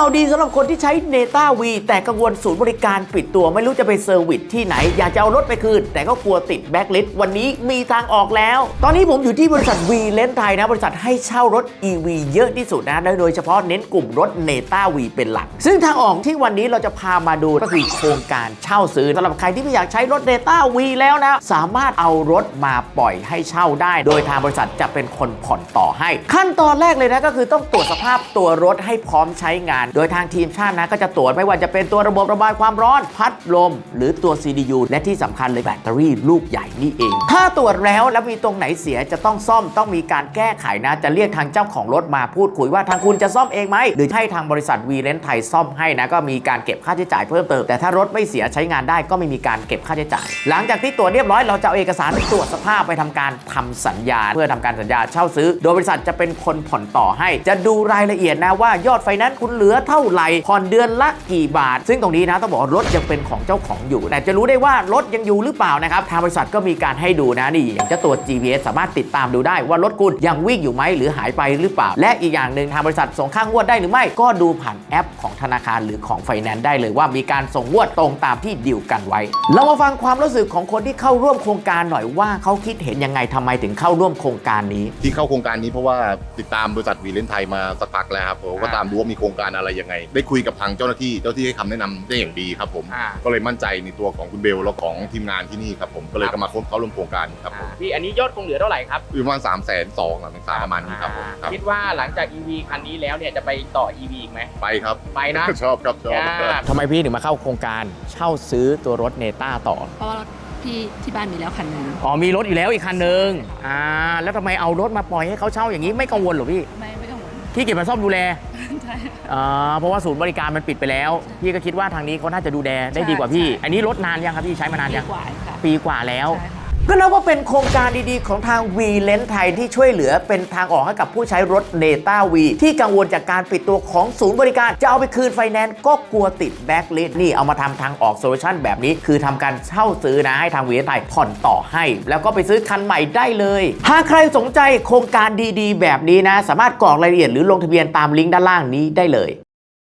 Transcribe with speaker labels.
Speaker 1: าวดีสำหรับคนที่ใช้เนต้าวีแต่กังวลศูนย์บริการปิดตัวไม่รู้จะไปเซอร์วิสที่ไหน อยากจะเอารถไปคืน แต่ก็กลัวติดแบ็คลิสต์วันนี้มีทางออกแล้ว ตอนนี้ผมอยู่ที่บริษัทวีเลนไทยนะ บริษัทให้เช่ารถ EV เยอะที่สุดนะโดยเฉพาะเน้นกลุ่มรถเนต้าวีเป็นหลัก ซึ่งทางออกที่วันนี้เราจะพามาดูก็คือโครงการเช่าซื้อสำหรับใครที่ไม่อยากใช้รถเนต้าวีแล้วนะสามารถเอารถมาปล่อยให้เช่าได้ โดยทางบริษัทจะเป็นคนผ่อนต่อให้ ขั้นตอนแรกเลยนะก็คือต้องตรวจสภาพตัวรถให้พร้อมใช้งานโดยทางทีมชาตินะก็จะตรวจไม่ว่าจะเป็นตัวระบบระบายความร้อนพัดลม หรือตัว CDU และที่สำคัญเลยแบตเตอรี่ลูกใหญ่นี่เอง ถ้าตรวจแล้วแล้วมีตรงไหนเสียจะต้องซ่อมต้องมีการแก้ไขนะ จะเรียกทางเจ้าของรถมาพูดคุยว่าทางคุณจะซ่อมเองไหมหรือให้ทางบริษัทวีเลนไทยซ่อมให้นะก็มีการเก็บค่าใช้จ่ายเพิ่มเติมแต่ถ้ารถไม่เสียใช้งานได้ก็ไม่มีการเก็บค่าใช้จ่าย หลังจากที่ตรวจเรียบร้อยเราจะเอาเอกสารตรวจสภาพไปทำการทำสัญญา เพื่อทำการสัญญาเช่าซื้อ โดยบริษัทจะเป็นคนผ่อนต่อให้ จะดูรายละเอียดนะว่ายอดไฟนนซ์คุณเหลือเท่าไหร่ผ่อนเดือนละกี่บาท ซึ่งตรงนี้นะต้องบอกรถยังเป็นของเจ้าของอยู่ แต่จะรู้ได้ว่ารถยังอยู่หรือเปล่านะครับทางบริษัทก็มีการให้ดูนะนี่อย่างเจ้าตัว GPS สามารถติดตามดูได้ว่ารถคุณยังวิ่งอยู่ไหมหรือหายไปหรือเปล่า และอีกอย่างหนึ่งทางบริษัทส่งค่างวดได้หรือไม่ ก็ดูผ่านแอปของธนาคารหรือของไฟแนนซ์ได้เลยว่ามีการส่งงวดตรงตามที่ดีลกันไว้ เรามาฟังความรู้สึกของคนที่เข้าร่วมโครงการหน่อยว่าเขาคิดเห็นยังไงทำไมถึงเข้าร่วมโครงการนี้
Speaker 2: ที่เข้าโครงการนี้เพราะว่าติดตามบริษัทวีเลนไทยมาสักพักแล้วครับผมก็ตามดูว่ามีโครงการอะไรยังไง ได้คุยกับทางเจ้าหน้าที่เจ้าที่ให้คำแนะนำได้อย่างดีครับผม
Speaker 3: อ่า
Speaker 2: ก็เลยมั่นใจในตัวของคุณเบลและของทีมงานที่นี่ครับผมก็เลยก็มาเข้าร่วมโครงการครับผม
Speaker 3: พี่อันนี้ยอดคงเหลือเท่าไหร่ครับ
Speaker 2: อยู่ประมาณสามแสนสองหลังสามประมาณนี้ครับผมครับ
Speaker 3: คิดว่าหลังจาก EV คันนี้แล้วเนี่ยจะไปต่อ EV อีกไหม
Speaker 2: ไปครับ
Speaker 3: ไปนะ
Speaker 2: ชอบครับชอบ
Speaker 3: อ่า
Speaker 1: ทำไมพี่ถึงมาเข้าโครงการเช่าซื้อตัวรถเนต้าต่อ
Speaker 4: เพราะว่ารถพี่ที่บ้านมีแล้วคันหนึง
Speaker 1: อ๋อมีรถอยู่แล้วอีกคันหนึ่งอ่าแล้วทำไมเอารถมาปล่อยให้เขาเช่าอย่างนี้ไม่กังวลเหรอพี่
Speaker 4: ไม่ไม่กังวล
Speaker 1: พี่เก็บมาซ่อมดูแล
Speaker 4: ใช่
Speaker 1: อ่าเพราะว่าศูนย์บริการมันปิดไปแล้ว พี่ก็คิดว่าทางนี้เขาน่าจะดูแลได้ดีกว่าพี่
Speaker 4: ใช่
Speaker 1: อันนี้รถนานยังครับพี่ใช้มานาน
Speaker 4: ดี
Speaker 1: ยัง
Speaker 4: กว่าค่ะ
Speaker 1: ปีกว่าแล้ว
Speaker 4: ใช่ค่ะ
Speaker 1: ก็นับว่าเป็นโครงการดีๆ ของทางวีเลนไทยที่ช่วยเหลือเป็นทางออกให้กับผู้ใช้รถเนต้าวีที่กังวลจากการปิดตัวของศูนย์บริการ จะเอาไปคืนไฟแนนซ์ก็กลัวติดแบ็คลิสนี่เอามาทำทางออกโซลูชันแบบนี้ คือทำการเช่าซื้อนะให้ทางวีเลนไทยผ่อนต่อให้ แล้วก็ไปซื้อคันใหม่ได้เลยถ้าใครสนใจโครงการดีๆ แบบนี้นะ สามารถกรอกรายละเอียดหรือลงทะเบียนตามลิงก์ด้านล่างนี้ได้เลย